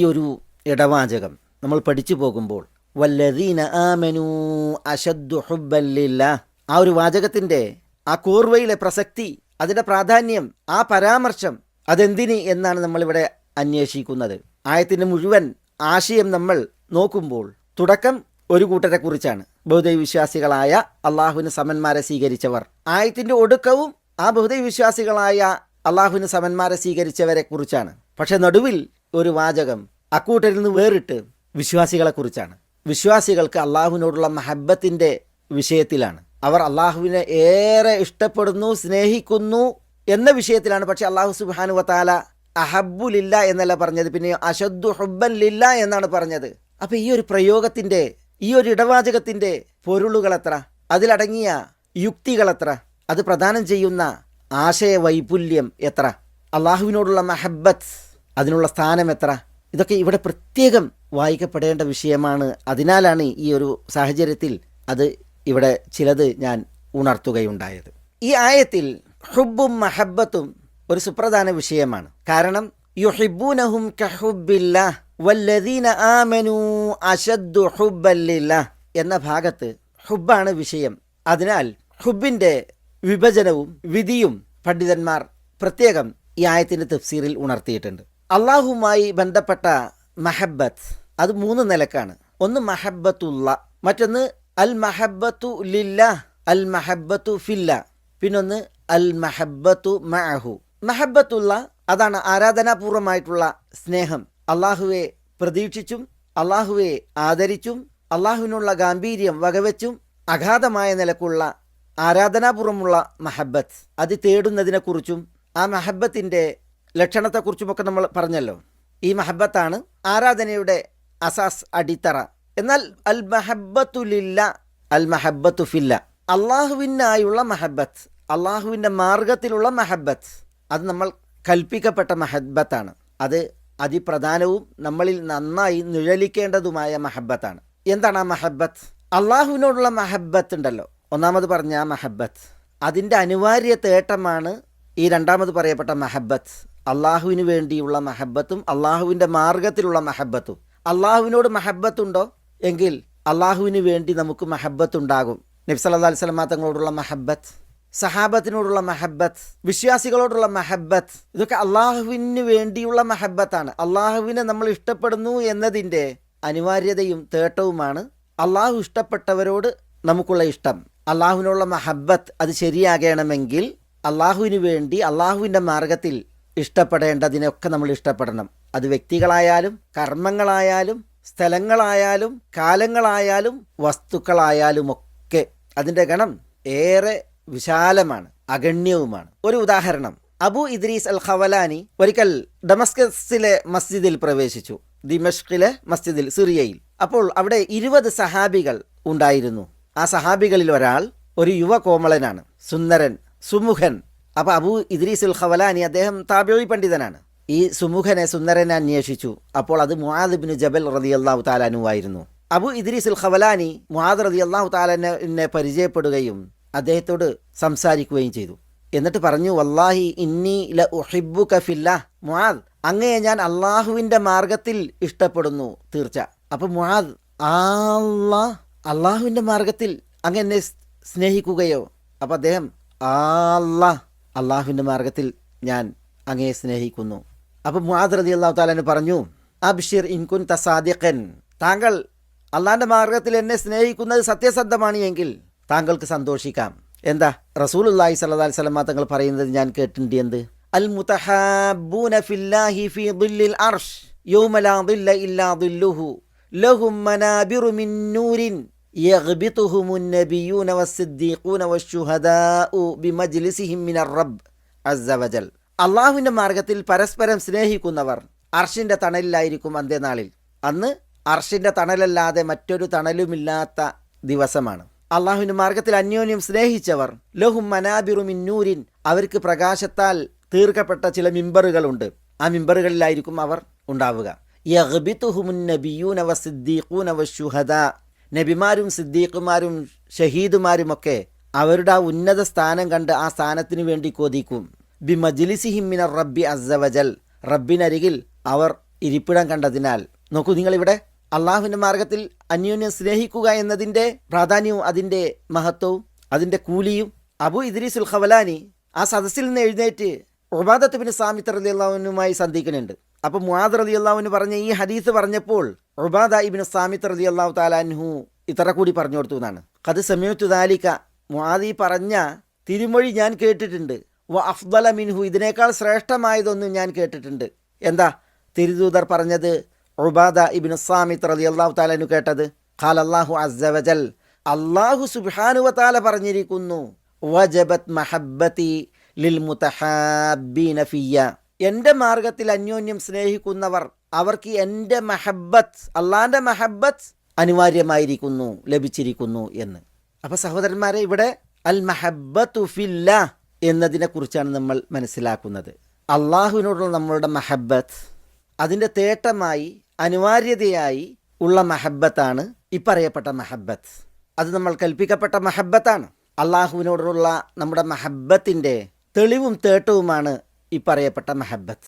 ഈ ഒരു ഇടവാചകം നമ്മൾ പഠിച്ചു പോകുമ്പോൾ വല്ലദീന ആമനു അശദ്ദു ഹുബല്ല ആ ഒരു വാചകത്തിന്റെ ആ കൂർവയിലെ പ്രസക്തി അതിന്റെ പ്രാധാന്യം ആ പരാമർശം അതെന്തിന് എന്നാണ് നമ്മളിവിടെ അന്വേഷിക്കുന്നത്. ആയത്തിന്റെ മുഴുവൻ ആശയം നമ്മൾ നോക്കുമ്പോൾ തുടക്കം ഒരു കൂട്ടരെ കുറിച്ചാണ് ബഹുദൈവ വിശ്വാസികളായ അള്ളാഹുവിന് സമന്മാരെ സ്വീകരിച്ചവർ. ആയത്തിന്റെ ഒടുക്കവും ആ ബഹുദൈവ വിശ്വാസികളായ അള്ളാഹുവിന് സമന്മാരെ സ്വീകരിച്ചവരെ കുറിച്ചാണ്. പക്ഷെ നടുവിൽ ഒരു വാചകം അക്കൂട്ടരിൽ നിന്ന് വേറിട്ട് വിശ്വാസികളെക്കുറിച്ചാണ്. വിശ്വാസികൾക്ക് അള്ളാഹുവിനോടുള്ള മഹബത്തിന്റെ വിഷയത്തിലാണ്. അവർ അള്ളാഹുവിനെ ഏറെ ഇഷ്ടപ്പെടുന്നു സ്നേഹിക്കുന്നു എന്ന വിഷയത്തിലാണ്. പക്ഷെ അള്ളാഹു സുബാനു വത്താല അഹബുലില്ല എന്നല്ല പറഞ്ഞത്. പിന്നെ അഷദ്ദു ഹുബൻ ലില്ല എന്നാണ് പറഞ്ഞത്. അപ്പൊ ഈ ഒരു പ്രയോഗത്തിന്റെ ഈ ഒരു ഇടവാചകത്തിന്റെ പൊരുളുകൾ എത്ര അതിലടങ്ങിയ യുക്തികൾ എത്ര അത് പ്രദാനം ചെയ്യുന്ന ആശയ വൈപുല്യം എത്ര? അള്ളാഹുവിനോടുള്ള മഹബത്ത് അതിനുള്ള സ്ഥാനം എത്ര? ഇതൊക്കെ ഇവിടെ പ്രത്യേകം വായിക്കപ്പെടേണ്ട വിഷയമാണ്. അതിനാലാണ് ഈ ഒരു സാഹചര്യത്തിൽ അത് ഇവിടെ ചിലത് ഞാൻ ഉണർത്തുകയുണ്ടായത്. ഈ ആയത്തിൽ ഹുബും മഹബത്തും ഒരു സുപ്രധാന വിഷയമാണ്. കാരണം യുഹിബൂനഹും കഹുബില്ല വല്ലദീന ആമനു അശദ്ദു ഹുബല്ലില്ല എന്ന ഭാഗത്ത് ഹുബാണ് വിഷയം. അതിനാൽ ഹുബിന്റെ വിഭജനവും വിധിയും പണ്ഡിതന്മാർ പ്രത്യേകം ഈ ആയത്തിന്റെ തഫ്സീറിൽ ഉണർത്തിയിട്ടുണ്ട്. അള്ളാഹുമായി ബന്ധപ്പെട്ട മഹബത്ത്. അത് മൂന്ന് നിലക്കാണ്. ഒന്ന് മഹബത്തുള്ള മറ്റൊന്ന് അൽ മഹബത്തു ലില്ല അൽ മഹബത്തു ഫില്ല പിന്നൊന്ന് അൽ മഹബത്തു മഅഹു. മഹബത്തുള്ള അതാണ് ആരാധനാപൂർവമായിട്ടുള്ള സ്നേഹം. അള്ളാഹുവെ പ്രതീക്ഷിച്ചും അള്ളാഹുവെ ആദരിച്ചും അള്ളാഹുവിനുള്ള ഗാംഭീര്യം വകവെച്ചും അഗാധമായ നിലക്കുള്ള ആരാധനാപൂർവമുള്ള മഹബത്ത്. അത് തേടുന്നതിനെക്കുറിച്ചും ആ മഹബത്തിന്റെ ലക്ഷണത്തെക്കുറിച്ചുമൊക്കെ നമ്മൾ പറഞ്ഞല്ലോ. ഈ മഹബത്താണ് ആരാധനയുടെ അസാസ് അടിത്തറ. എന്നാൽ അൽ മഹബത്തുലില്ല അൽ മഹബത്തു ഫില്ല. അള്ളാഹുവിനായുള്ള മഹബത്ത് അള്ളാഹുവിന്റെ മാർഗത്തിലുള്ള മഹബത്ത് അത് നമ്മൾ കൽപ്പിക്കപ്പെട്ട മഹബത്താണ്. അത് അതിപ്രധാനവും നമ്മളിൽ നന്നായി നിഴലിക്കേണ്ടതുമായ മഹബത്താണ്. എന്താണ് ആ മഹബത്ത്? അള്ളാഹുവിനോടുള്ള മഹബത്ത് ഉണ്ടല്ലോ. ഒന്നാമത് പറഞ്ഞ ആ മഹബത്ത്. അതിന്റെ അനിവാര്യ തേട്ടമാണ് ഈ രണ്ടാമത് പറയപ്പെട്ട മഹബത്ത്. അള്ളാഹുവിന് വേണ്ടിയുള്ള മഹബത്തും അള്ളാഹുവിന്റെ മാർഗത്തിലുള്ള മഹബത്തും. അള്ളാഹുവിനോട് മഹബത്തുണ്ടോ? എങ്കിൽ അള്ളാഹുവിന് വേണ്ടി നമുക്ക് മഹബത്ത് ഉണ്ടാകും നബ്സ് അല്ലാ അലിസ്ലാം തങ്ങളോടുള്ള മഹബത്ത് സഹാബത്തിനോടുള്ള മഹബത്ത് വിശ്വാസികളോടുള്ള മഹബത്ത് ഇതൊക്കെ അള്ളാഹുവിന് വേണ്ടിയുള്ള മഹബത്താണ്. അള്ളാഹുവിനെ നമ്മൾ ഇഷ്ടപ്പെടുന്നു എന്നതിന്റെ അനിവാര്യതയും തേട്ടവുമാണ് അള്ളാഹു ഇഷ്ടപ്പെട്ടവരോട് നമുക്കുള്ള ഇഷ്ടം. അള്ളാഹുവിനുള്ള മഹബത്ത് അത് ശരിയാകണമെങ്കിൽ അള്ളാഹുവിന് വേണ്ടി അള്ളാഹുവിന്റെ മാർഗത്തിൽ ഇഷ്ടപ്പെടേണ്ടതിനൊക്കെ നമ്മൾ ഇഷ്ടപ്പെടണം. അത് വ്യക്തികളായാലും കർമ്മങ്ങളായാലും സ്ഥലങ്ങളായാലും കാലങ്ങളായാലും വസ്തുക്കളായാലും ഒക്കെ അതിന്റെ ഗണം ഏറെ വിശാലമാണ് അഗണ്യവുമാണ്. ഒരു ഉദാഹരണം. അബു ഇദ്രീസ് അൽ ഖവലാനി ഒരിക്കൽ ഡമസ്കസിലെ മസ്ജിദിൽ പ്രവേശിച്ചു. ദിമഷ്കിലെ മസ്ജിദിൽ സിറിയയിൽ. അപ്പോൾ അവിടെ ഇരുപത് സഹാബികൾ ഉണ്ടായിരുന്നു. ആ സഹാബികളിൽ ഒരാൾ ഒരു യുവ കോമളനാണ് സുന്ദരൻ സുമുഖൻ. അപ്പോൾ അബു ഇദ്രീസ് ഉൽ ഖവലാനി അദ്ദേഹം താബിഴി പണ്ഡിതനാണ്. ഈ സുമുഖനെ സുന്ദരനെ അന്വേഷിച്ചു. അപ്പോൾ അത് മുആദ് ബിൻ ജബൽ റതി അള്ളാഹു താലാനുവായിരുന്നു അബു ഇദ്രീസ് ഉൽ ഖവലാനി മുഹാദ് റതി അള്ളാഹു താലാനെ പരിചയപ്പെടുകയും അദ്ദേഹത്തോട് സംസാരിക്കുകയും ചെയ്തു. എന്നിട്ട് പറഞ്ഞു വല്ലാഹി ഇന്നി ല ഉഹിബു കഫില്ല മുഹാദ് അങ്ങയെ ഞാൻ അള്ളാഹുവിന്റെ മാർഗത്തിൽ ഇഷ്ടപ്പെടുന്നു. തീർച്ച. അപ്പൊ മുഹാദ് ആ അള്ളാഹുവിന്റെ മാർഗത്തിൽ അങ്ങ് എന്നെ സ്നേഹിക്കുകയോ? അപ്പം അദ്ദേഹം അല്ലാ അള്ളാഹുവിന്റെ മാർഗത്തിൽ ഞാൻ അങ്ങയെ സ്നേഹിക്കുന്നു. അപ്പം മുആദ് റതി അള്ളാഹു താലാന് പറഞ്ഞു അബ്ഷിർ ഇൻകുൻ തസാദിഖൻ താങ്കൾ അള്ളാഹിന്റെ മാർഗത്തിൽ എന്നെ സ്നേഹിക്കുന്നത് സത്യസന്ധമാണ് എങ്കിൽ താങ്കൾക്ക് സന്തോഷിക്കാം. എന്താ? റസൂലുല്ലാഹി സല്ലല്ലാഹി അലൈഹി വസല്ലം തങ്ങൾ പറയുന്നത് ഞാൻ കേട്ടിട്ടുണ്ട് എന്ത്? അൽ മുതഹാബൂന ഫില്ലാഹി അർഷ് യൗമ ലാ ലഹും മനാബിറു മിൻ നൂരിൻ. يغبطهم النبيون والصديقون والشهداء بمجلسهم من الرب عز وجل അള്ളാഹുവിൻ്റെ മാർഗത്തിൽ പരസ്പരം സ്നേഹിക്കുന്നവർ അർഷിൻ്റെ തണലിലായിരിക്കും അന്ത്യനാളിൽ അന്ന് അർഷിൻ്റെ തണലല്ലാതെ മറ്റൊരു തണലുമില്ലാത്ത ദിവസമാണ് അള്ളാഹുവിൻ്റെ മാർഗത്തിൽ അന്യോന്യം സ്നേഹിച്ചവർ ലഹും മനാബിറു മിന്നൂരിൻ അവർക്ക് പ്രകാശത്താൽ തീർക്കപ്പെട്ട ചില മിമ്പറുകളുണ്ട് ആ മിമ്പറുകളിലായിരിക്കും അവർ ഉണ്ടാവുക യഗ്ബിതുഹുമുൻ നബിയൂന വസിദ്ദീഖൂന വശുഹദാ നബിമാരും സിദ്ദീഖുമാരും ഷഹീദുമാരുമൊക്കെ അവരുടെ ആ ഉന്നത സ്ഥാനം കണ്ട് ആ സ്ഥാനത്തിനു വേണ്ടി കൊതിക്കും. ബി മജ്ലിസിഹിമിന റബ്ബി അസവജൽ റബ്ബിനരികിൽ അവർ ഇരിപ്പിടം കണ്ടതിനാൽ. നോക്കൂ നിങ്ങളിവിടെ. അള്ളാഹുവിന്റെ മാർഗത്തിൽ അന്യോന്യം സ്നേഹിക്കുക എന്നതിന്റെ പ്രാധാന്യവും അതിന്റെ മഹത്വവും അതിന്റെ കൂലിയും. അബു ഇദ്രീസുൽ ഖവലാനി ആ സദസ്സിൽ നിന്ന് എഴുന്നേറ്റ് ഒബാദത്ത് ബിൻ സാമിത്ത് റലി അള്ളാഹുനുമായി സന്ധിക്കുന്നുണ്ട്. അപ്പോൾ മുഹാദ് റലി അള്ളാഹുവിന് പറഞ്ഞ ഈ ഹദീസ് പറഞ്ഞപ്പോൾ ഉബാദ ഇബിൻ സാമിത്ത് റലി അള്ളാഹു താലാൻഹു ഇത്ര കൂടി പറഞ്ഞു കൊടുത്തു എന്നാണ്. കത് സമയത്തു ദാലിക. മുആദി പറഞ്ഞ തിരുമൊഴി ഞാൻ കേട്ടിട്ടുണ്ട്. വ അഫ്ദല മിൻഹു. ഇതിനേക്കാൾ ശ്രേഷ്ഠമായതൊന്നും ഞാൻ കേട്ടിട്ടുണ്ട്. എന്താ? തിരുദൂതർ പറഞ്ഞത് ഉബാദ ഇബിൻ സാമിത്ത് റലി അള്ളാഹു താലാനു കേട്ടത്. ഖാൽ അള്ളാഹു അസവജൽ അള്ളാഹു സുബ്ഹാനുവ താല പറഞ്ഞിരിക്കുന്നു വജബത് മഹബത്തി ലിൽ മുതഹാബീന ഫിയ്യ. എന്റെ മാർഗത്തിൽ അന്യോന്യം സ്നേഹിക്കുന്നവർ അവർക്ക് എന്റെ മഹബത്ത് അള്ളാന്റെ മഹബത്ത് അനിവാര്യമായിരിക്കുന്നു ലഭിച്ചിരിക്കുന്നു എന്ന്. അപ്പോൾ സഹോദരന്മാരെ ഇവിടെ അൽ മഹബത്തു ഫില്ല എന്നതിനെ കുറിച്ചാണ് നമ്മൾ മനസ്സിലാക്കുന്നത്. അള്ളാഹുവിനോടുള്ള നമ്മളുടെ മഹബത്ത് അതിന്റെ തേട്ടമായി അനിവാര്യതയായി ഉള്ള മഹബത്താണ് ഇപ്പറയപ്പെട്ട മഹബത്ത്. അത് നമ്മൾ കൽപ്പിക്കപ്പെട്ട മഹബത്താണ്. അള്ളാഹുവിനോടുള്ള നമ്മുടെ മഹബത്തിന്റെ തെളിവും തേട്ടവുമാണ് ഈ പറയപ്പെട്ട മഹബത്ത്.